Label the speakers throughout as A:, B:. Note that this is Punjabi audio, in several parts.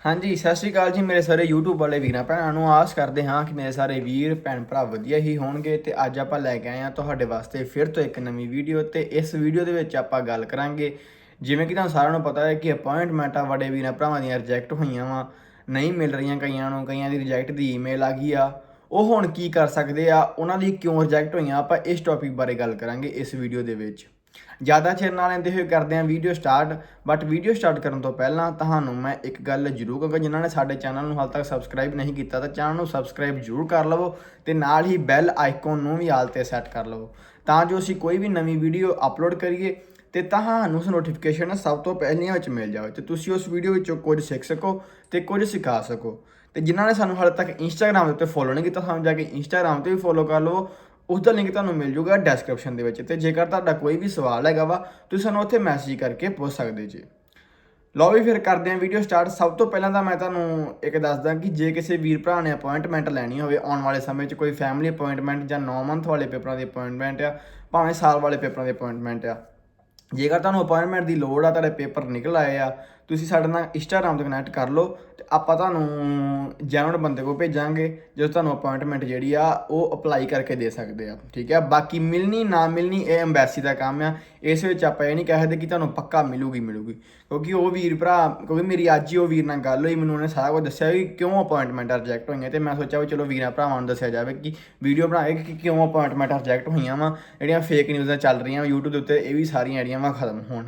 A: ਹਾਂਜੀ, ਸਤਿ ਸ਼੍ਰੀ ਅਕਾਲ ਜੀ ਮੇਰੇ ਸਾਰੇ YouTube ਵਾਲੇ ਵੀਰਾਂ, ਭੈਣਾਂ ਨੂੰ ਆਸ ਕਰਦੇ ਹਾਂ ਕਿ ਮੇਰੇ ਸਾਰੇ ਵੀਰ, ਭੈਣ ਭਰਾ ਵਧੀਆ ਹੀ ਹੋਣਗੇ ਤੇ ਅੱਜ ਆਪਾਂ ਲੈ ਕੇ ਆਏ ਹਾਂ ਤੁਹਾਡੇ ਵਾਸਤੇ ਫਿਰ ਤੋਂ ਇੱਕ ਨਵੀਂ ਵੀਡੀਓ ਤੇ ਇਸ ਵੀਡੀਓ ਦੇ ਵਿੱਚ ਆਪਾਂ ਗੱਲ ਕਰਾਂਗੇ। ਜਿਵੇਂ ਕਿ ਤੁਹਾਨੂੰ ਸਾਰਿਆਂ ਨੂੰ ਪਤਾ ਹੈ ਕਿ ਅਪਾਇੰਟਮੈਂਟਾਂ ਵੱਡੇ ਵੀਰਾਂ ਭਰਾਵਾਂ ਦੀਆਂ ਰਿਜੈਕਟ ਹੋਈਆਂ ਵਾ, ਨਹੀਂ ਮਿਲ ਰਹੀਆਂ ਕਈਆਂ ਨੂੰ, ਕਈਆਂ ਦੀ ਰਿਜੈਕਟ ਦੀ ਈਮੇਲ ਆ ਗਈ ਆ। ਉਹ ਹੁਣ ਕੀ ਕਰ ਸਕਦੇ ਆ, ਉਹਨਾਂ ਦੀ ਕਿਉਂ ਰਿਜੈਕਟ ਹੋਈਆਂ, ਆਪਾਂ ਇਸ ਟੌਪਿਕ ਬਾਰੇ ਗੱਲ ਕਰਾਂਗੇ ਇਸ ਵੀਡੀਓ ਦੇ ਵਿੱਚ। ਜ਼ਿਆਦਾ ਚਿਰ ਨਾਲ ਲੈਂਦੇ ਹੋਏ ਕਰਦੇ ਹਾਂ video start but video start ਕਰਨ ਤੋਂ ਪਹਿਲਾਂ ਤੁਹਾਨੂੰ ਮੈਂ ਇੱਕ ਗੱਲ ਜ਼ਰੂਰ ਕਹਾਂਗਾ, ਜਿਨ੍ਹਾਂ ਨੇ ਸਾਡੇ ਚੈਨਲ ਨੂੰ ਹਾਲ ਤੱਕ ਸਬਸਕ੍ਰਾਈਬ ਨਹੀਂ ਕੀਤਾ ਤਾਂ ਚੈਨਲ ਨੂੰ ਸਬਸਕ੍ਰਾਈਬ ਜ਼ਰੂਰ ਕਰ ਲਵੋ ਤੇ ਨਾਲ ਹੀ ਬੈਲ ਆਈਕਨ ਨੂੰ ਵੀ ਆਲ ਤੇ ਸੈੱਟ ਕਰ ਲਵੋ। ਤਾਂ ਜੋ ਅਸੀਂ ਕੋਈ ਵੀ ਨਵੀਂ ਵੀਡੀਓ ਅਪਲੋਡ ਕਰੀਏ ਤੇ ਤੁਹਾਨੂੰ ਉਸ ਨੋਟੀਫਿਕੇਸ਼ਨ ਸਭ ਤੋਂ ਪਹਿਲੀਆਂ ਵਿੱਚ ਮਿਲ ਜਾਵੇ। ਤੇ ਤੁਸੀਂ ਉਸ ਵੀਡੀਓ ਵਿੱਚੋਂ ਕੁਝ ਸਿੱਖ ਸਕੋ ਤੇ ਕੁਝ ਸਿਖਾ ਸਕੋ। ਤੇ ਜਿਨ੍ਹਾਂ ਨੇ ਸਾਨੂੰ ਹਾਲੇ ਤੱਕ ਇੰਸਟਾਗ੍ਰam ਦੇ ਉੱਤੇ ਫੋਲੋ ਨਹੀਂ ਕੀਤਾ, ਸਾਨੂੰ ਜਾ ਕੇ ਇੰਸਟਾਗ੍ਰam ਤੇ ਵੀ ਫੋਲੋ ਕਰ ਲਵੋ। ਉਸ ਦਾ ਲਿੰਕ ਤੁਹਾਨੂੰ ਮਿਲ ਜੂਗਾ ਡਿਸਕ੍ਰਿਪਸ਼ਨ ਦੇ ਵਿੱਚ ਤੇ ਜੇਕਰ ਤੁਹਾਡਾ ਕੋਈ ਵੀ ਸਵਾਲ ਹੈਗਾ ਵਾ, ਤੁਸੀਂ ਸਾਨੂੰ ਉੱਥੇ ਮੈਸੇਜ ਕਰਕੇ ਪੁੱਛ ਸਕਦੇ ਜੀ। ਲਓ ਵੀ ਫਿਰ ਕਰਦੇ ਹਾਂ ਵੀਡੀਓ ਸਟਾਰਟ ਸਭ ਤੋਂ ਪਹਿਲਾਂ ਤਾਂ ਮੈਂ ਤੁਹਾਨੂੰ ਇੱਕ ਦੱਸਦਾ ਕਿ ਜੇ ਕਿਸੇ ਵੀਰ ਭਰਾ ਨੇ ਅਪਾਇੰਟਮੈਂਟ ਲੈਣੀ ਹੋਵੇ, ਆਉਣ ਵਾਲੇ ਸਮੇਂ 'ਚ ਕੋਈ ਫੈਮਿਲੀ ਅਪਾਇੰਟਮੈਂਟ ਜਾਂ 9 ਮੰਥ ਵਾਲੇ ਪੇਪਰਾਂ ਦੀ ਅਪਾਇੰਟਮੈਂਟ ਆ, ਭਾਵੇਂ ਸਾਲ ਵਾਲੇ ਪੇਪਰਾਂ ਦੀ ਅਪਾਇੰਟਮੈਂਟ ਆ। ਜੇਕਰ ਤੁਹਾਨੂੰ ਅਪਾਇੰਟਮੈਂਟ ਦੀ ਲੋੜ ਆ, ਤੁਹਾਡੇ ਪੇਪਰ ਨਿਕਲ ਆਏ ਆ ਤੁਸੀਂ ਸਾਡੇ ਨਾਲ ਇੰਸਟਾਗ੍ਰਾਮ ਤੇ ਕਨੈਕਟ ਕਰ ਲਓ ਤੇ ਆਪਾਂ ਤੁਹਾਨੂੰ ਜੈਨੂਨ ਬੰਦੇ ਕੋ ਭੇਜਾਂਗੇ ਜੋ ਤੁਹਾਨੂੰ ਅਪਾਇੰਟਮੈਂਟ ਜਿਹੜੀ ਆ, ਉਹ ਅਪਲਾਈ ਕਰਕੇ ਦੇ ਸਕਦੇ ਆ, ਠੀਕ ਆ? ਬਾਕੀ ਮਿਲਣੀ, ਨਾ ਮਿਲਣੀ, ਇਹ ਐਮਬੈਸੀ ਦਾ ਕੰਮ ਆ। ਇਸ ਵਿੱਚ ਆਪਾਂ ਇਹ ਨਹੀਂ ਕਹਿ ਸਕਦੇ ਕਿ ਤੁਹਾਨੂੰ ਪੱਕਾ ਮਿਲੂਗੀ ਮਿਲੂਗੀ। ਕਿਉਂਕਿ ਉਹ ਵੀਰ ਭਰਾ, ਕਿਉਂਕਿ ਮੇਰੀ ਅੱਜ ਹੀ ਉਹ ਵੀਰ ਨਾਲ ਗੱਲ ਹੋਈ, ਮੈਨੂੰ ਉਹਨੇ ਸਾਰਾ ਕੁਝ ਦੱਸਿਆ ਵੀ ਕਿਉਂ ਅਪਾਇੰਟਮੈਂਟ ਰਿਜੈਕਟ ਹੋਈਆਂ ਤੇ ਮੈਂ ਸੋਚਿਆ ਵੀ ਚਲੋ ਵੀਰਾਂ ਭਰਾਵਾਂ ਨੂੰ ਦੱਸਿਆ ਜਾਵੇ ਕਿ ਵੀਡੀਓ ਬਣਾ ਕੇ ਕਿ ਕਿਉਂ ਅਪਾਇੰਟਮੈਂਟ ਰਿਜੈਕਟ ਹੋਈਆਂ ਵਾ, ਜਿਹੜੀਆਂ ਫੇਕ ਨਿਊਜ਼ਾਂ ਚੱਲ ਰਹੀਆਂ YouTube ਦੇ ਉੱਤੇ, ਇਹ ਵੀ ਸਾਰੀਆਂ ਜਿਹੜੀਆਂ ਵਾ ਖਤਮ ਹੋਣ।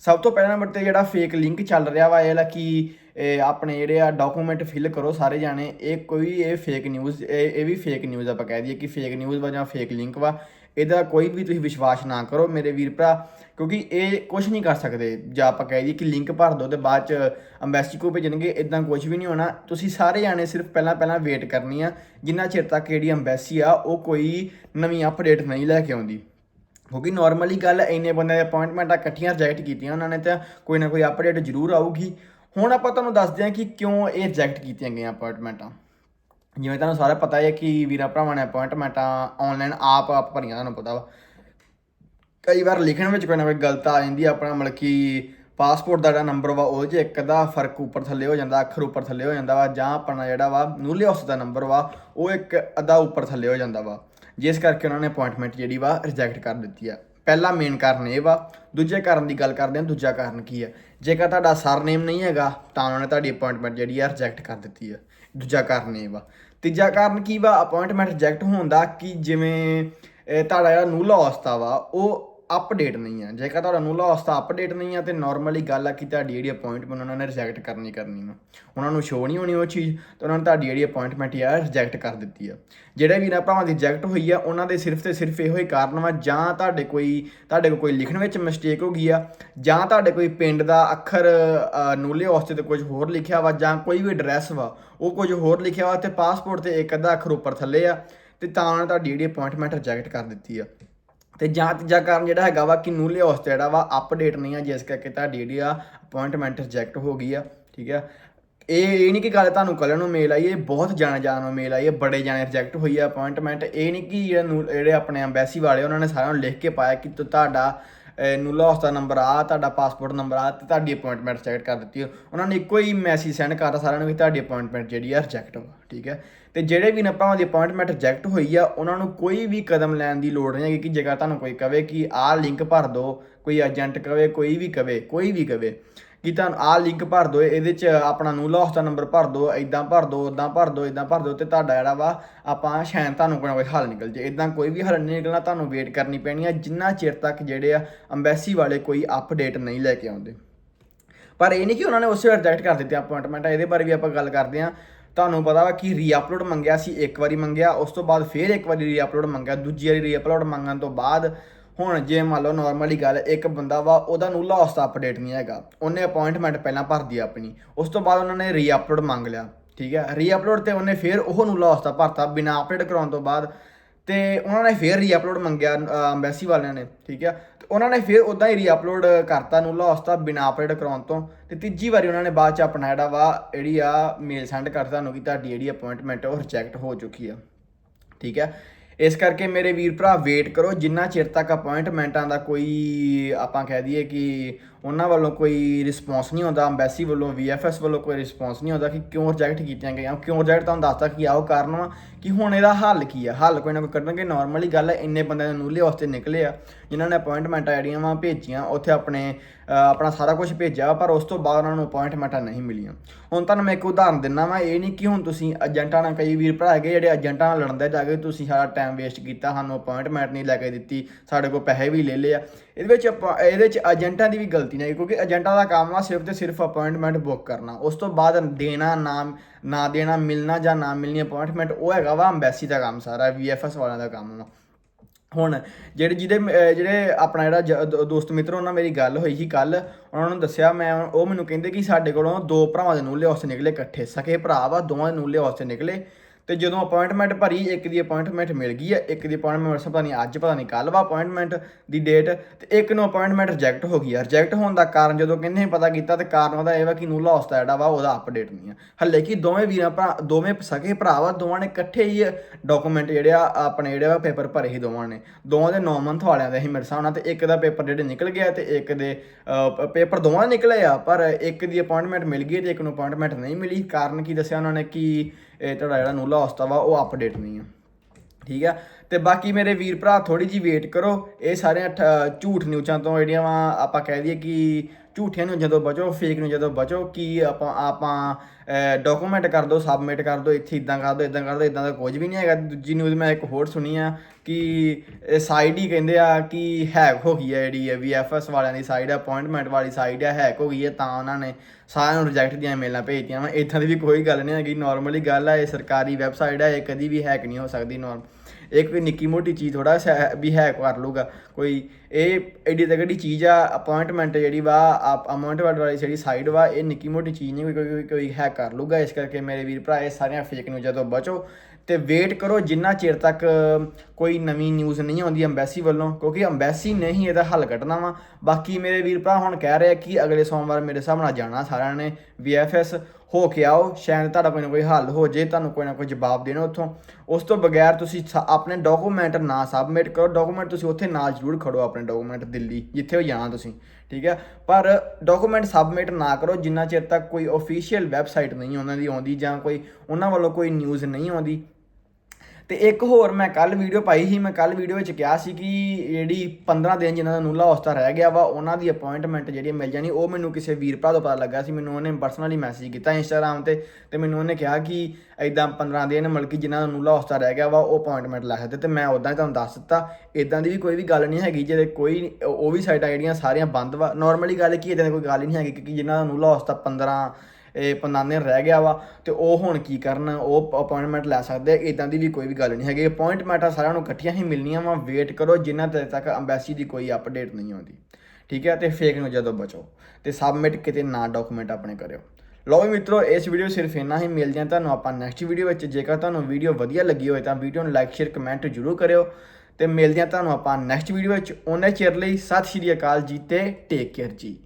A: ਸਭ ਤੋਂ ਪਹਿਲਾਂ ਨੰਬਰ ਤੇ ਜਿਹੜਾ ਫੇਕ ਲਿੰਕ ਚੱਲ ਰਿਹਾ ਵਾ, ਇਹ ਵਾਲਾ ਕਿ, ਇਹ ਆਪਣੇ ਜਿਹੜੇ ਆ ਡਾਕੂਮੈਂਟ ਫਿਲ ਕਰੋ ਸਾਰੇ ਜਾਣੇ, ਇਹ ਕੋਈ ਇਹ ਫੇਕ ਨਿਊਜ਼ ਇਹ ਇਹ ਵੀ ਫੇਕ ਨਿਊਜ਼ ਆਪਾਂ ਕਹਿ ਦਈਏ ਕਿ ਫੇਕ ਨਿਊਜ਼ ਵਾ ਜਾਂ ਫੇਕ ਲਿੰਕ ਵਾ, ਇਹਦਾ ਕੋਈ ਵੀ ਤੁਸੀਂ ਵਿਸ਼ਵਾਸ ਨਾ ਕਰੋ ਮੇਰੇ ਵੀਰ ਭਰਾ, ਕਿਉਂਕਿ ਇਹ ਕੁਝ ਨਹੀਂ ਕਰ ਸਕਦੇ। ਜਾਂ ਆਪਾਂ ਕਹਿ ਦਈਏ ਕਿ ਲਿੰਕ ਭਰ ਦਿਓ ਤੇ ਬਾਅਦ ਚ ਅੰਬੈਸੀ ਕੋ ਭੇਜਣਗੇ ਇਦਾਂ ਕੁਝ ਵੀ ਨਹੀਂ ਹੋਣਾ। ਤੁਸੀਂ ਸਾਰੇ ਜਾਣੇ ਸਿਰਫ ਪਹਿਲਾਂ ਪਹਿਲਾਂ ਵੇਟ ਕਰਨੀ ਆ, ਜਿੰਨਾ ਚਿਰ ਤੱਕ ਜਿਹੜੀ ਅੰਬੈਸੀ ਆ, ਉਹ ਕੋਈ ਨਵੀਂ ਅਪਡੇਟ ਨਹੀਂ ਲੈ ਕੇ ਆਉਂਦੀ। ਕਿਉਂਕਿ ਨਾਰਮਲੀ ਗੱਲ ਇੰਨੇ ਬੰਦਿਆਂ ਦੇ ਅਪਾਇੰਟਮੈਂਟਾਂ ਇਕੱਠੀਆਂ ਰਿਜੈਕਟ ਕੀਤੀਆਂ ਉਹਨਾਂ ਨੇ ਤਾਂ ਕੋਈ ਨਾ ਕੋਈ ਅਪਡੇਟ ਜ਼ਰੂਰ ਆਊਗੀ। ਹੁਣ ਆਪਾਂ ਤੁਹਾਨੂੰ ਦੱਸਦੇ ਹਾਂ ਕਿ ਕਿਉਂ ਇਹ ਰਿਜੈਕਟ ਕੀਤੀਆਂ ਗਈਆਂ ਅਪਾਇੰਟਮੈਂਟਾਂ ਜਿਵੇਂ ਤੁਹਾਨੂੰ ਸਾਰਾ ਪਤਾ ਹੈ ਕਿ ਵੀਰਾਂ ਭਰਾਵਾਂ ਨੇ ਅਪਾਇੰਟਮੈਂਟਾਂ ਆਨਲਾਈਨ ਆਪ ਆਪ ਭਰੀਆਂ, ਤੁਹਾਨੂੰ ਪਤਾ ਵਾ। ਕਈ ਵਾਰ ਲਿਖਣ ਵਿੱਚ ਕੋਈ ਨਾ ਕੋਈ ਗਲਤ ਆ ਜਾਂਦੀ ਆ, ਆਪਣਾ ਮਤਲਬ ਕਿ ਪਾਸਪੋਰਟ ਦਾ ਜਿਹੜਾ ਨੰਬਰ ਵਾ, ਉਹ 'ਚ ਇੱਕ ਦਾ ਫ਼ਰਕ ਉੱਪਰ ਥੱਲੇ ਹੋ ਜਾਂਦਾ, ਅੱਖਰ ਉੱਪਰ ਥੱਲੇ ਹੋ ਜਾਂਦਾ ਵਾ, ਜਾਂ ਆਪਣਾ ਜਿਹੜਾ ਵਾ ਨੂਲੇ ਹਾਊਸ ਦਾ ਨੰਬਰ ਵਾ, ਉਹ ਇੱਕ ਅੱਧਾ ਉੱਪਰ ਥੱਲੇ ਹੋ ਜਾਂਦਾ ਵਾ। ਜਿਸ ਕਰਕੇ ਉਹਨਾਂ ਨੇ ਅਪਾਇੰਟਮੈਂਟ ਜਿਹੜੀ ਵਾ ਰਿਜੈਕਟ ਕਰ ਦਿੱਤੀ ਆ। ਪਹਿਲਾ ਮੇਨ ਕਾਰਨ ਇਹ ਵਾ, ਦੂਜੇ ਕਾਰਨ ਦੀ ਗੱਲ ਕਰਦੇ ਹਾਂ, ਦੂਜਾ ਕਾਰਨ ਕੀ ਆ? ਜੇਕਰ ਤੁਹਾਡਾ ਸਰਨੇਮ ਨਹੀਂ ਹੈਗਾ, ਤਾਂ ਉਹਨਾਂ ਨੇ ਤੁਹਾਡੀ ਅਪਾਇੰਟਮੈਂਟ ਜਿਹੜੀ ਆ ਰਿਜੈਕਟ ਕਰ ਦਿੱਤੀ ਆ। ਦੂਜਾ ਕਾਰਨ ਇਹ ਵਾ। ਤੀਜਾ ਕਾਰਨ ਕੀ ਵਾ? ਅਪਾਇੰਟਮੈਂਟ ਰਿਜੈਕਟ ਹੋਣ ਦਾ ਕਿ ਜਿਵੇਂ ਤੁਹਾਡਾ ਜਿਹੜਾ ਨੂ ਅਵਸਥਾ ਵਾ, ਉਹ ਅਪਡੇਟ ਨਹੀਂ ਆ। ਜੇਕਰ ਤੁਹਾਡਾ ਨੂਲਾ ਅਵਸਥਾ ਅਪਡੇਟ ਨਹੀਂ ਆ ਤੇ ਨਾਰਮਲੀ ਗੱਲ ਆ ਕਿ ਤੁਹਾਡੀ ਜਿਹੜੀ ਅਪਾਇੰਟਮੈਂਟ ਉਹਨਾਂ ਨੇ ਰਿਜੈਕਟ ਕਰਨੀ ਕਰਨੀ ਆ ਉਹਨਾਂ ਨੂੰ ਸ਼ੋ ਨਹੀਂ ਹੋਣੀ ਉਹ ਚੀਜ਼ ਤੇ ਉਹਨਾਂ ਨੇ ਤੁਹਾਡੀ ਜਿਹੜੀ ਅਪਾਇੰਟਮੈਂਟ ਆ ਰਿਜੈਕਟ ਕਰ ਦਿੱਤੀ ਆ। ਜਿਹੜੇ ਵੀ ਵੀਰਾਂ ਭਰਾਵਾਂ ਦੀ ਰਿਜੈਕਟ ਹੋਈ ਆ, ਉਹਨਾਂ ਦੇ ਸਿਰਫ ਤੇ ਸਿਰਫ ਇਹੋ ਹੀ ਕਾਰਨ ਵਾ, ਜਾਂ ਤੁਹਾਡੇ ਕੋਈ, ਤੁਹਾਡੇ ਕੋਲ ਕੋਈ ਲਿਖਣ ਵਿੱਚ ਮਿਸਟੇਕ ਹੋ ਗਈ ਆ, ਜਾਂ ਤੁਹਾਡੇ ਕੋਈ ਪਿੰਡ ਦਾ ਅੱਖਰ ਨੂਲੇ ਅਵਸਥੇ ਤੇ ਕੁਝ ਹੋਰ ਲਿਖਿਆ ਵਾ, ਜਾਂ ਕੋਈ ਵੀ ਐਡਰੈਸ ਵਾ, ਉਹ ਕੁਝ ਹੋਰ ਲਿਖਿਆ ਵਾ ਤੇ ਪਾਸਪੋਰਟ ਤੇ ਇੱਕ ਅੱਧਾ ਅੱਖਰ ਉੱਪਰ ਥੱਲੇ ਆ, ਤੇ ਤਾਂ ਉਹਨਾਂ ਨੇ ਤੁਹਾਡੀ ਜਿਹੜੀ ਅਪਾਇੰਟਮੈਂਟ ਰਿਜੈਕਟ ਕਰ ਦਿੱਤੀ ਆ। ਤੇ ਜਾਂ ਤੀਜਾ ਕਾਰਨ ਜਿਹੜਾ ਹੈਗਾ ਵਾ ਕਿ ਨੂਲੇ ਅਵਸਥਾ ਜਿਹੜਾ ਵਾ ਅਪਡੇਟ ਨਹੀਂ ਆ, ਜਿਸ ਕਰਕੇ ਤੁਹਾਡੀ ਜਿਹੜੀ ਆ ਅਪਾਇੰਟਮੈਂਟ ਰਿਜੈਕਟ ਹੋ ਗਈ ਆ, ਠੀਕ ਆ। ਇਹ ਇਹ ਨਹੀਂ ਕਿ ਗੱਲ ਤੁਹਾਨੂੰ ਕੱਲ੍ਹ ਨੂੰ ਮੇਲ ਆਈ, ਇਹ ਬਹੁਤ ਜਾਣੇ ਜਾਣ ਨੂੰ ਮੇਲ ਆਈ ਹੈ ਬੜੇ ਜਾਣੇ ਰਿਜੈਕਟ ਹੋਈ ਆ ਅਪਾਇੰਟਮੈਂਟ ਇਹ ਨਹੀਂ ਕਿ ਜਿਹੜੇ ਨੂੰ- ਜਿਹੜੇ ਆਪਣੇ ਐਮਬੈਸੀ ਵਾਲੇ, ਉਹਨਾਂ ਨੇ ਸਾਰਿਆਂ ਨੂੰ ਲਿਖ ਕੇ ਪਾਇਆ ਕਿ ਤੁ- ਤੁਹਾਡਾ ਨੂਲਾ ਦਾ ਨੰਬਰ ਆ, ਤੁਹਾਡਾ ਪਾਸਪੋਰਟ ਨੰਬਰ ਆ, ਤੇ ਤੁਹਾਡੀ ਅਪਾਇੰਟਮੈਂਟ ਰਿਜੈਕਟ ਕਰ ਦਿੱਤੀ ਉਹਨਾਂ ਨੇ ਇੱਕੋ ਹੀ ਮੈਸੇਜ ਸੈਂਡ ਕਰਤਾ ਸਾਰਿਆਂ ਨੂੰ ਵੀ ਤੁਹਾਡੀ ਅਪਾਇੰਟਮੈਂਟ ਜਿਹੜੀ ਆ ਰਿਜੈਕਟ ਵਾ ਠੀਕ ਹੈ? ਤੇ ਜਿਹੜੇ ਵੀ ਨਪਾਵਾਂ ਦੀ ਅਪਾਇੰਟਮੈਂਟ ਰਿਜੈਕਟ ਹੋਈ ਆ, ਉਹਨਾਂ ਨੂੰ ਕੋਈ ਵੀ ਕਦਮ ਲੈਣ ਦੀ ਲੋੜ ਨਹੀਂ ਹੈਗੀ ਕਿ ਜੇਕਰ ਤੁਹਾਨੂੰ ਕੋਈ ਕਵੇ ਕਿ ਆਹ ਲਿੰਕ ਭਰ ਦਿਓ, ਕੋਈ ਏਜੰਟ ਕਵੇ, ਕੋਈ ਵੀ ਕਵੇ, ਕੋਈ ਵੀ ਕਵੇ। ਕਿ ਤੁਹਾਨੂੰ ਆਹ ਲਿੰਕ ਭਰ ਦਿਓ, ਇਹਦੇ ਚ ਆਪਣਾ ਨੂੰ ਲੌਸ ਦਾ ਨੰਬਰ ਭਰ ਦਿਓ ਇਦਾਂ ਭਰ ਦਿਓ ਉਦਾਂ ਭਰ ਦਿਓ ਇਦਾਂ ਭਰ ਦਿਓ, ਤੇ ਤੁਹਾਡਾ ਜਿਹੜਾ ਵਾ, ਆਪਾਂ ਸ਼ਾਇਦ ਤੁਹਾਨੂੰ ਕੋਈ ਨਾ ਕੋਈ ਹੱਲ ਨਿਕਲ ਜੇ। ਇਦਾਂ ਕੋਈ ਵੀ ਹੱਲ ਨਹੀਂ ਨਿਕਲਣਾ, ਤੁਹਾਨੂੰ ਵੇਟ ਕਰਨੀ ਪੈਣੀ ਆ, ਜਿੰਨਾ ਚਿਰ ਤੱਕ ਜਿਹੜੇ ਆ ਅੰਬੈਸੀ ਵਾਲੇ ਕੋਈ ਅਪਡੇਟ ਨਹੀਂ ਲੈ ਕੇ ਆਉਂਦੇ। ਪਰ ਇਹ ਨਹੀਂ ਕਿ ਉਹਨਾਂ ਨੇ ਉਸੇ ਵੇਲੇ ਰਿਜੈਕਟ ਕਰ ਦਿੱਤੀ ਅਪਾਇੰਟਮੈਂਟ ਇਹਦੇ ਬਾਰੇ ਵੀ ਆਪਾਂ ਗੱਲ ਕਰਦੇ ਹਾਂ। ਤੁਹਾਨੂੰ ਪਤਾ ਵਾ ਕਿ ਰੀਅਪਲੋਡ ਮੰਗਿਆ ਸੀ, ਇੱਕ ਵਾਰੀ ਮੰਗਿਆ, ਉਸ ਤੋਂ ਬਾਅਦ ਫੇਰ ਇੱਕ ਵਾਰੀ ਰੀਅਪਲੋਡ ਮੰਗਿਆ, ਦੂਜੀ ਵਾਰੀ ਰੀਅਪਲੋਡ ਮੰਗਣ ਤੋਂ ਬਾਅਦ ਹੁਣ ਜੇ ਮੰਨ ਲਓ ਨਾਰਮਲੀ ਗੱਲ ਇੱਕ ਬੰਦਾ ਵਾ, ਉਹਦਾ ਨੂੰ ਨੂਲਾ ਦਾ ਅਪਡੇਟ ਨਹੀਂ ਹੈਗਾ। ਉਹਨੇ ਅਪਾਇੰਟਮੈਂਟ ਪਹਿਲਾਂ ਭਰਦੀ ਆਪਣੀ। ਉਸ ਤੋਂ ਬਾਅਦ ਉਹਨਾਂ ਨੇ ਰੀਅਪਲੋਡ ਮੰਗ ਲਿਆ, ਠੀਕ ਹੈ? ਰੀਅਪਲੋਡ ਤੇ ਉਹਨੇ ਫਿਰ ਉਹ ਲਾਸ ਦਾ ਭਰਤਾ ਬਿਨਾ ਅਪਡੇਟ ਕਰਾਉਣ ਤੋਂ ਬਾਅਦ ਤੇ ਉਹਨਾਂ ਨੇ ਫਿਰ ਰੀਅਪਲੋਡ ਮੰਗਿਆ ਐਮਬੈਸੀ ਵਾਲਿਆਂ ਨੇ, ਠੀਕ ਹੈ? ਤੇ ਉਹਨਾਂ ਨੇ ਫਿਰ ਉਦਾਂ ਹੀ ਰੀਅਪਲੋਡ ਕਰਤਾ ਨੂੰ ਨੂਲਾ ਦਾ ਬਿਨਾ ਅਪਡੇਟ ਕਰਾਉਣ ਤੋਂ ਤੇ ਤੀਜੀ ਵਾਰੀ ਉਹਨਾਂ ਨੇ ਬਾਅਦ ਚ ਆਪਣਾ ਜਿਹੜਾ ਵਾ, ਜਿਹੜੀ ਆ ਮੇਲ ਸੈਂਡ ਕਰਤਾ ਤੁਹਾਨੂੰ ਕਿ ਤੁਹਾਡੀ ਜਿਹੜੀ ਅਪਾਇੰਟਮੈਂਟ ਉਹ ਰਿਜੈਕਟ ਹੋ ਚੁੱਕੀ ਆ, ਠੀਕ ਹੈ? ਇਸ ਕਰਕੇ ਮੇਰੇ ਵੀਰ ਭਰਾ ਵੇਟ ਕਰੋ, ਜਿੰਨਾ ਚਿਰ ਤੱਕ ਅਪਾਇੰਟਮੈਂਟਾਂ ਦਾ ਕੋਈ ਆਪਾਂ ਕਹਿ ਦਈਏ ਕਿ ਉਹਨਾਂ ਵੱਲੋਂ ਕੋਈ ਰਿਸਪੌਂਸ ਨਹੀਂ ਆਉਂਦਾ ਐਮਬੈਸੀ ਵੱਲੋਂ VFS ਵੱਲੋਂ ਕੋਈ ਰਿਸਪੌਂਸ ਨਹੀਂ ਆਉਂਦਾ ਕਿ ਕਿਉਂ ਰਿਜੈਕਟ ਕੀਤੀਆਂ ਗਈਆਂ। ਕਿਉਂ ਰਿਜੈਕਟ ਤੁਹਾਨੂੰ ਦੱਸਤਾ ਕਿ ਆਓ ਕਾਰਨ ਵਾ ਕਿ ਹੁਣ ਇਹਦਾ ਹੱਲ ਕੀ ਆ? ਹੱਲ ਕੋਈ ਨਾ ਕੋਈ ਕੱਢਣਗੇ। ਨਾਰਮਲੀ ਗੱਲ ਹੈ ਇੰਨੇ ਬੰਦੇ ਦੇ ਨੂਲੇ ਵਾਸਤੇ ਨਿਕਲੇ ਆ, ਜਿਨ੍ਹਾਂ ਨੇ ਅਪਾਇੰਟਮੈਂਟ ਆਈਡੀਆਂ ਵਾ ਭੇਜੀਆਂ, ਉੱਥੇ ਆਪਣੇ ਆਪਣਾ ਸਾਰਾ ਕੁਝ ਭੇਜਿਆ ਪਰ ਉਸ ਤੋਂ ਬਾਅਦ ਉਹਨਾਂ ਨੂੰ ਅਪਾਇੰਟਮੈਂਟਾਂ ਨਹੀਂ ਮਿਲੀਆਂ। ਹੁਣ ਤੁਹਾਨੂੰ ਮੈਂ ਇੱਕ ਉਦਾਹਰਨ ਦਿੰਨਾ ਵਾ, ਇਹ ਨਹੀਂ ਕਿ ਹੁਣ ਤੁਸੀਂ ਏਜੰਟਾਂ ਨਾਲ, ਕਈ ਵੀਰ ਭਰਾ ਹੈਗੇ ਜਿਹੜੇ ਏਜੰਟਾਂ ਨਾਲ ਲੜਦੇ ਜਾ ਕੇ ਤੁਸੀਂ ਸਾਰਾ ਟਾਈਮ ਵੇਸਟ ਕੀਤਾ, ਸਾਨੂੰ ਅਪਾਇੰਟਮੈਂਟ ਨਹੀਂ ਲੈ ਕੇ ਦਿੱਤੀ, ਸਾਡੇ ਕੋਲ ਪੈਸੇ ਵੀ ਲੈ ਲਏ ਆ। ਇਹਦੇ ਵਿੱਚ ਆਪਾਂ- ਇਹਦੇ ਵਿੱਚ ਏਜੰਟਾਂ ਦੀ ਵੀ ਗਲਤੀ ਨਹੀਂ ਕਿਉਂਕਿ ਏਜੰਟਾਂ ਦਾ ਕੰਮ ਆ ਸਿਰਫ ਤੇ ਸਿਰਫ ਅਪਾਇੰਟਮੈਂਟ ਬੁੱਕ ਕਰਨਾ। ਉਸ ਤੋਂ ਬਾਅਦ ਦੇਣਾ ਨਾ ਨਾ ਦੇਣਾ, ਮਿਲਣਾ ਜਾਂ ਨਾ ਮਿਲਣੀ ਅਪਾਇੰਟਮੈਂਟ ਉਹ ਹੈਗਾ ਵਾ ਐਮਬੈਸੀ ਦਾ ਕੰਮ ਸਾਰਾ VFS ਵਾਲਿਆਂ ਦਾ ਕੰਮ ਵਾ। ਹੁਣ ਜਿਹੜੇ, ਜਿਹਦੇ ਅਹ ਜਿਹੜੇ ਆਪਣਾ ਜਿਹੜਾ ਜ- ਦੋ- ਦੋਸਤ ਮਿੱਤਰ, ਉਹਨਾਂ ਮੇਰੀ ਗੱਲ ਹੋਈ ਸੀ ਕੱਲ ਉਹਨਾਂ ਨੂੰ ਦੱਸਿਆ, ਮੈਂ, ਉਹ ਮੈਨੂੰ ਕਹਿੰਦੇ ਕਿ ਸਾਡੇ ਕੋਲੋਂ ਦੋ ਭਰਾਵਾਂ ਦੇ ਨੂਲੇ ਉਸ ਨਿਕਲੇ ਇਕੱਠੇ, ਸਕੇ ਭਰਾ ਵਾ, ਦੋਵਾਂ ਦੇ ਨੂਲੇ ਹੌਸਤੇ ਨਿਕਲੇ। ਤੇ ਜਦੋਂ ਅਪਾਇੰਟਮੈਂਟ ਭਰੀ, ਇੱਕ ਦੀ ਅਪਾਇੰਟਮੈਂਟ ਮਿਲ ਗਈ ਹੈ, ਇੱਕ ਦੀ ਅਪਾਇੰਟਮੈਂਟ ਪਤਾ ਨਹੀਂ ਅੱਜ, ਪਤਾ ਨਹੀਂ ਕੱਲ ਵਾ ਅਪਾਇੰਟਮੈਂਟ ਦੀ ਡੇਟ ਤੇ ਇੱਕ ਨੂੰ ਅਪਾਇੰਟਮੈਂਟ ਰਿਜੈਕਟ ਹੋ ਗਈ ਹੈ। ਰਿਜੈਕਟ ਹੋਣ ਦਾ ਕਾਰਨ ਜਦੋਂ ਕਿੰਨੇ ਪਤਾ ਕੀਤਾ, ਤੇ ਕਾਰਨ ਉਹਦਾ ਇਹ ਵਾ ਕਿ ਨੂਲਾ ਉਸ ਦਾ ਜਿਹੜਾ ਵਾ ਉਹਦਾ ਅਪਡੇਟ ਨਹੀਂ ਆ ਹੱਲੇ ਕਿ ਦੋਵੇਂ ਵੀਰਾਂ ਭਰਾ ਦੋਵੇਂ ਸਕੇ ਭਰਾ ਵਾ, ਦੋਵਾਂ ਨੇ ਇਕੱਠੇ ਹੀ ਡਾਕੂਮੈਂਟ ਜਿਹੜੇ ਆ, ਆਪਣੇ ਜਿਹੜੇ ਵਾ ਪੇਪਰ ਭਰੇ ਸੀ ਦੋਵਾਂ ਨੇ। ਦੋਵਾਂ ਦੇ 9 ਮੰਥ ਵਾਲਿਆਂ ਦੇ ਹੀ ਮੇਰੇ ਹਿਸਾਬ ਨਾਲ, ਤੇ ਇੱਕ ਦਾ ਪੇਪਰ ਜਿਹੜੇ ਨਿਕਲ ਗਿਆ ਤੇ ਇੱਕ ਦੇ ਪੇਪਰ ਦੋਵਾਂ ਦੇ ਨਿਕਲੇ ਆ, ਪਰ ਇੱਕ ਦੀ ਅਪਾਇੰਟਮੈਂਟ ਮਿਲ ਗਈ ਤੇ ਇੱਕ ਨੂੰ ਅਪਾਇੰਟਮੈਂਟ ਨਹੀਂ ਮਿਲੀ। ਕਾਰਨ ਕੀ ਦੱਸਿਆ ਉਹਨਾਂ ਨੇ ਕਿ ਇਹ ਤੁਹਾਡਾ ਜਿਹੜਾ ਨੂਲਾ ਹਸਤਾ ਵਾ, ਉਹ ਅਪਡੇਟ ਨਹੀਂ ਆ। ਠੀਕ ਆ? ਤੇ ਬਾਕੀ ਮੇਰੇ ਵੀਰ ਭਰਾ ਥੋੜੀ ਜੀ ਵੇਟ ਕਰੋ। ਇਹ ਸਾਰੇ ਠ- ਝੂਠ ਨਿਊਜ਼ਾਂ ਤੋਂ ਜਿਹੜੀਆਂ ਵਾ, ਆਪਾਂ ਕਹਿ ਦਈਏ ਕਿ ਝੂਠੀਆਂ ਨੂੰ ਜਦੋਂ ਬਚੋ ਫੇਕ ਨੂੰ ਜਦੋਂ ਬਚੋ, ਕਿ ਆਪਾਂ ਆਪਾਂ ਡਾਕੂਮੈਂਟ ਕਰ ਦਿਓ ਸਬਮਿਟ ਕਰ ਦਿਓ ਇੱਥੇ ਇਦਾਂ ਕਰ ਦਿਓ ਇਦਾਂ ਕਰ ਦਿਓ ਇਦਾਂ ਦਾ ਕੁਝ ਵੀ ਨਹੀਂ ਹੈਗਾ। ਦੂਜੀ ਨਿਊਜ਼ ਮੈਂ ਇੱਕ ਹੋਰ ਸੁਣੀ ਆ ਕਿ ਸਾਈਡ ਹੀ ਕਹਿੰਦੇ ਆ ਕਿ ਹੈਕ ਹੋ ਗਈ ਹੈ ਜਿਹੜੀ ਹੈ VFS ਵਾਲਿਆਂ ਦੀ ਸਾਈਡ ਅਪਾਇੰਟਮੈਂਟ ਵਾਲੀ ਸਾਈਡ ਆ ਹੈਕ ਹੋ ਗਈ ਹੈ ਤਾਂ ਉਹਨਾਂ ਨੇ ਸਾਰਿਆਂ ਨੂੰ ਰਿਜੈਕਟ ਦੀਆਂ ਮੇਲਾਂ ਭੇਜਤੀਆਂ ਵਾ। ਇੱਥਾਂ ਦੀ ਵੀ ਕੋਈ ਗੱਲ ਨਹੀਂ ਹੈਗੀ। ਨਾਰਮਲੀ ਗੱਲ ਆ, ਇਹ ਸਰਕਾਰੀ ਵੈਬਸਾਈਟ ਹੈ ਇਹ ਕਦੀ ਵੀ ਹੈਕ ਨਹੀਂ ਹੋ ਸਕਦੀ ਨਾਰਮ ਇਹ ਕੋਈ ਨਿੱਕੀ ਮੋਟੀ ਚੀਜ਼ ਥੋੜਾ ਵੀ ਹੈ, ਕਰ ਲੂਗਾ ਕੋਈ ਇਹ ਐਡੀ ਤਗੜੀ ਚੀਜ਼ ਆ? ਅਪਾਇੰਟਮੈਂਟ ਜਿਹੜੀ ਵਾ ਅਪਾਇੰਟਮੈਂਟ ਵਾਲੀ ਜਿਹੜੀ ਸਾਈਡ ਵਾ, ਇਹ ਨਿੱਕੀ ਮੋਟੀ ਚੀਜ਼ ਨਹੀਂ, ਕੋਈ ਕੋਈ ਕੋਈ ਹੈਕ ਕਰ ਲੂਗਾ ਇਸ ਕਰਕੇ ਮੇਰੇ ਵੀਰ ਭਰਾ, ਇਹ ਸਾਰੀਆਂ ਫੇਕ ਨਿਊਜ਼ਾਂ ਤੋਂ ਬਚੋ, ਤੇ ਵੇਟ ਕਰੋ ਜਿੰਨਾ ਚਿਰ ਤੱਕ ਕੋਈ ਨਵੀਂ ਨਿਊਜ਼ ਨਹੀਂ ਆਉਂਦੀ ਅੰਬੈਸੀ ਵੱਲੋਂ, ਕਿਉਂਕਿ ਅੰਬੈਸੀ ਨੇ ਹੀ ਇਹਦਾ ਹੱਲ ਕੱਢਣਾ ਵਾ। ਬਾਕੀ ਮੇਰੇ ਵੀਰ ਭਰਾ ਹੁਣ ਕਹਿ ਰਹੇ ਕਿ ਅਗਲੇ ਸੋਮਵਾਰ ਮੇਰੇ ਹਿਸਾਬ ਨਾਲ ਜਾਣਾ ਸਾਰਿਆਂ ਨੇ VFS ਹੋ ਕੇ ਆਓ, ਸ਼ਾਇਦ ਤੁਹਾਡਾ ਕੋਈ ਨਾ ਕੋਈ ਹੱਲ ਹੋ ਜੇ, ਤੁਹਾਨੂੰ ਕੋਈ ਨਾ ਕੋਈ ਜਵਾਬ ਦੇਣਾ ਉੱਥੋਂ। ਉਸ ਤੋਂ ਬਗੈਰ ਤੁਸੀਂ ਸ- ਆਪਣੇ ਡਾਕੂਮੈਂਟ ਨਾ ਸਬਮਿਟ ਕਰੋ ਡਾਕੂਮੈਂਟ ਤੁਸੀਂ ਉੱਥੇ ਨਾਲ ਜ਼ਰੂਰ ਖੜੋ ਆਪਣੇ ਡਾਕੂਮੈਂਟ ਦਿੱਲੀ, ਜਿੱਥੇ ਹੋ ਜਾਣਾ ਤੁਸੀਂ, ਠੀਕ ਹੈ? ਪਰ ਡਾਕੂਮੈਂਟ ਸਬਮਿਟ ਨਾ ਕਰੋ, ਜਿੰਨਾ ਚਿਰ ਤੱਕ ਕੋਈ ਅਫੀਸ਼ੀਅਲ ਵੈਬਸਾਈਟ ਨਹੀਂ ਉਹਨਾਂ ਦੀ ਆਉਂਦੀ ਜਾਂ ਕੋਈ ਉਹਨਾਂ ਵੱਲੋਂ ਕੋਈ ਨਿਊਜ਼ ਨਹੀਂ ਆਉਂਦੀ ਤੇ ਇੱਕ ਹੋਰ ਮੈਂ ਕੱਲ ਵੀਡੀਓ ਪਾਈ ਸੀ, ਮੈਂ ਕੱਲ ਵੀਡੀਓ ਵਿੱਚ ਕਿਹਾ ਸੀ ਕਿ ਜਿਹੜੀ 15 ਦਿਨ ਜਿਨ੍ਹਾਂ ਦਾ ਨੂਲਾ ਹੌਸਤਾ ਰਹਿ ਗਿਆ ਵਾ, ਉਹਨਾਂ ਦੀ ਅਪਾਇੰਟਮੈਂਟ ਜਿਹੜੀ ਮਿਲ ਜਾਣੀ, ਉਹ ਮੈਨੂੰ ਕਿਸੇ ਵੀਰ ਭਰਾ ਤੋਂ ਪਤਾ ਲੱਗਾ ਸੀ, ਮੈਨੂੰ ਉਹਨੇ ਪਰਸਨਲੀ ਮੈਸੇਜ ਕੀਤਾ ਇੰਸਟਾਗ੍ਰam ਤੇ ਤੇ ਮੈਨੂੰ ਉਹਨੇ ਕਿਹਾ ਕਿ ਐਦਾਂ 15 ਦਿਨ ਮਤਲਬ ਕਿ ਜਿਨ੍ਹਾਂ ਦਾ ਨੂਲਾ ਹੌਸਤਾ ਰਹਿ ਗਿਆ ਵਾ, ਉਹ ਅਪਾਇੰਟਮੈਂਟ ਲੈ ਸਕਦੇ, ਤੇ ਮੈਂ ਉਦਾਂ ਹੀ ਤੁਹਾਨੂੰ ਦੱਸ ਦਿੱਤਾ ਇਦਾਂ ਦੀ ਵੀ ਕੋਈ ਵੀ ਗੱਲ ਨਹੀਂ ਹੈਗੀ ਜੇ ਕੋਈ ਉਹ ਵੀ ਸਾਈਟਾਂ ਜਿਹੜੀਆਂ ਸਾਰੀਆਂ ਬੰਦ ਵਾ ਨਾਰਮਲੀ ਗੱਲ ਕੀ ਇਦਾਂ ਦੀ ਕੋਈ ਗੱਲ ਹੀ ਨਹੀਂ ਹੈਗੀ ਕਿ ਜਿਨ੍ਹਾਂ ਦਾ ਨੂਲਾ ਹੌਸਤਾ 15 ਇਹ 15 ਦਿਨ ਰਹਿ ਗਿਆ ਵਾ ਤੇ ਉਹ ਹੁਣ ਕੀ ਕਰਨ, ਉਹ ਅਪਾਇੰਟਮੈਂਟ ਲੈ ਸਕਦੇ ਆ ਇਦਾਂ ਦੀ ਵੀ ਕੋਈ ਵੀ ਗੱਲ ਨਹੀਂ ਹੈਗੀ। ਅਪਾਇੰਟਮੈਂਟਾਂ ਸਾਰਿਆਂ ਨੂੰ ਇਕੱਠੀਆਂ ਹੀ ਮਿਲਣੀਆਂ ਵਾ ਵੇਟ ਕਰੋ, ਜਿੰਨਾ ਚਿਰ ਤੱਕ ਅੰਬੈਸੀ ਦੀ ਕੋਈ ਅਪਡੇਟ ਨਹੀਂ ਆਉਂਦੀ। ਠੀਕ ਹੈ, ਤੇ ਫੇਕ ਨੂੰ ਜਦੋਂ ਬਚੋ ਤੇ ਸਬਮਿਟ ਕਿਤੇ ਨਾ ਡਾਕੂਮੈਂਟ ਆਪਣੇ ਕਰਿਓ। ਲਓ ਵੀ ਮਿੱਤਰੋ, ਇਸ ਵੀਡੀਓ ਸਿਰਫ ਇੰਨਾ ਹੀ, ਮਿਲਦੇ ਹਾਂ ਤੁਹਾਨੂੰ ਆਪਾਂ ਨੈਕਸਟ ਵੀਡੀਓ ਵਿੱਚ। ਜੇਕਰ ਤੁਹਾਨੂੰ ਵੀਡੀਓ ਵਧੀਆ ਲੱਗੀ ਹੋਵੇ ਤਾਂ ਵੀਡੀਓ ਨੂੰ ਲਾਈਕ ਸ਼ੇਅਰ ਕਮੈਂਟ ਜ਼ਰੂਰ ਕਰਿਓ। ਤੇ ਮਿਲਦੇ ਹਾਂ ਤੁਹਾਨੂੰ ਆਪਾਂ ਨੈਕਸਟ ਵੀਡੀਓ ਵਿੱਚ। ਉਹਨੇ ਚਿਰ ਲਈ ਸਤਿ ਸ਼੍ਰੀ ਅਕਾਲ ਜੀ ਤੇ ਟੇਕ ਕੇਅਰ ਜੀ।